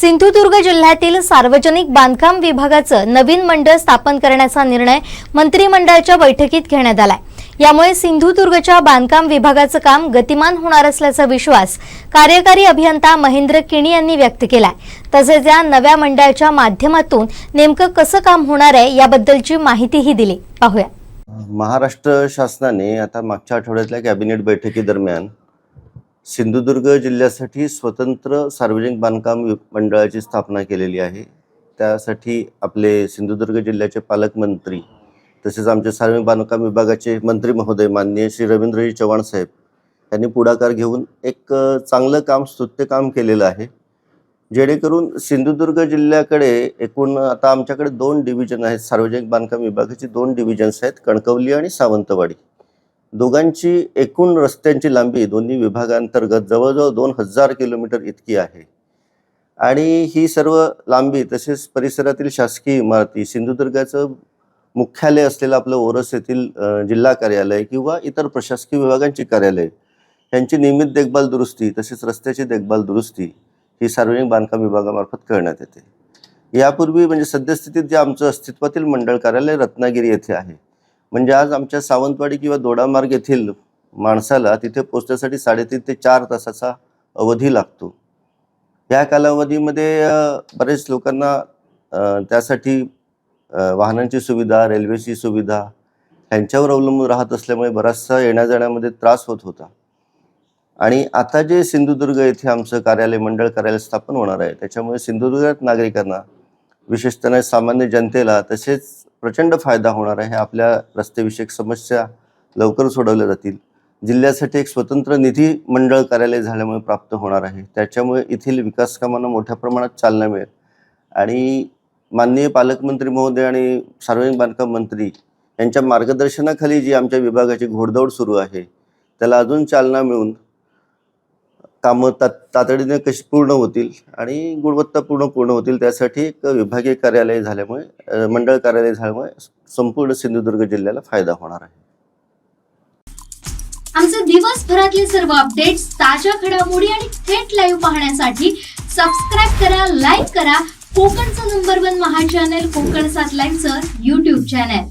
सिंधुदुर्ग जिल्ह्यातील सार्वजनिक बांधकाम विभागाचं नवीन मंडळ स्थापन करण्याचा निर्णय मंत्रिमंडळाच्या बैठकीत घेण्यात आलाय. यामुळे सिंधुदुर्गच्या बांधकाम विभागाचं काम गतिमान होणार असल्याचा विश्वास कार्यकारी अभियंता महेंद्र किणी यांनी व्यक्त केलाय. तसेच या नव्या मंडळाच्या माध्यमातून नेमकं कसं काम होणार आहे याबद्दलची माहितीही दिली. पाहूया. महाराष्ट्र शासनाने आता मागच्या आठवड्यातल्या कॅबिनेट बैठकीदरम्यान सिंधुदुर्ग जिल्ह्यासाठी स्वतंत्र सार्वजनिक बांधकाम वि- मंडळाची स्थापना केलेली आहे. त्यासाठी आपले सिंधुदुर्ग जिल्ह्याचे पालकमंत्री तसेच आमचे सार्वजनिक बांधकाम विभागाचे मंत्री महोदय माननीय श्री रवींद्रजी चव्हाण साहेब यांनी पुढाकार घेऊन एक चांगलं काम स्तुत्य काम केलेलं आहे. जेणेकरून सिंधुदुर्ग जिल्ह्याकडे एकूण आता आमच्याकडे दोन डिव्हिजन आहेत. सार्वजनिक बांधकाम विभागाची दोन डिव्हिजन्स आहेत. कणकवली आणि सावंतवाडी. दोघांची एकूण रस्त्यांची लांबी दोन्ही विभागांतर्गत जवळजवळ दोन हजार किलोमीटर इतकी आहे. आणि ही सर्व लांबी तसेच परिसरातील शासकीय इमारती सिंधुदुर्गाचं मुख्यालय असलेलं आपलं ओरस येथील जिल्हा कार्यालय किंवा इतर प्रशासकीय विभागांची कार्यालय यांची नियमित देखभाल दुरुस्ती तसेच रस्त्याची देखभाल दुरुस्ती ही सार्वजनिक बांधकाम विभागामार्फत करण्यात येते. यापूर्वी म्हणजे सद्यस्थितीत जे आमचं अस्तित्वातील मंडळ कार्यालय रत्नागिरी येथे आहे. म्हणजे आज आमच्या सावंतवाडी किंवा दोडामार्ग येथील माणसाला तिथे पोचण्यासाठी साडेतीन ते चार तासाचा अवधी लागतो. या कालावधीमध्ये बरेच लोकांना त्यासाठी वाहनांची सुविधा रेल्वेची सुविधा ह्यांच्यावर अवलंबून राहत असल्यामुळे बराचसा येण्याजाण्यामध्ये त्रास होत होता. आणि आता जे सिंधुदुर्ग येथे आमचं कार्यालय मंडळ कार्यालय स्थापन होणार आहे त्याच्यामुळे सिंधुदुर्गात नागरिकांना विशेषतः सामान्य जनतेला तसेच प्रचंड फायदा होणार आहे. आपल्या रस्तेविषयक समस्या लवकर सोडवल्या जातील. जिल्ह्यासाठी एक स्वतंत्र निधी मंडळ कार्यालय झाल्यामुळे प्राप्त होणार आहे. त्याच्यामुळे येथील विकास कामांना मोठ्या प्रमाणात चालना मिळेल. आणि माननीय पालकमंत्री महोदय आणि सार्वजनिक बांधकाम मंत्री यांच्या मार्गदर्शनाखाली जी आमच्या विभागाची घोडदौड सुरू आहे त्याला अजून चालना मिळून कामं तात तातडीने कशी पूर्ण होतील आणि गुणवत्तापूर्ण पूर्ण होतील त्यासाठी एक विभागीय कार्यालय झाल्यामुळे मंडळ कार्यालय झाल्यामुळे संपूर्ण सिंधुदुर्ग जिल्ह्याला फायदा होणार आहे. आमचे दिवसभरातले सर्व अपडेट्स ताज्या घडामोडी आणि थेट लाईव्ह पाहण्यासाठी सबस्क्राईब करा लाईक करा. कोकणचं नंबर वन महा चॅनल कोकण सात लाईव्हचं युट्यूब चॅनल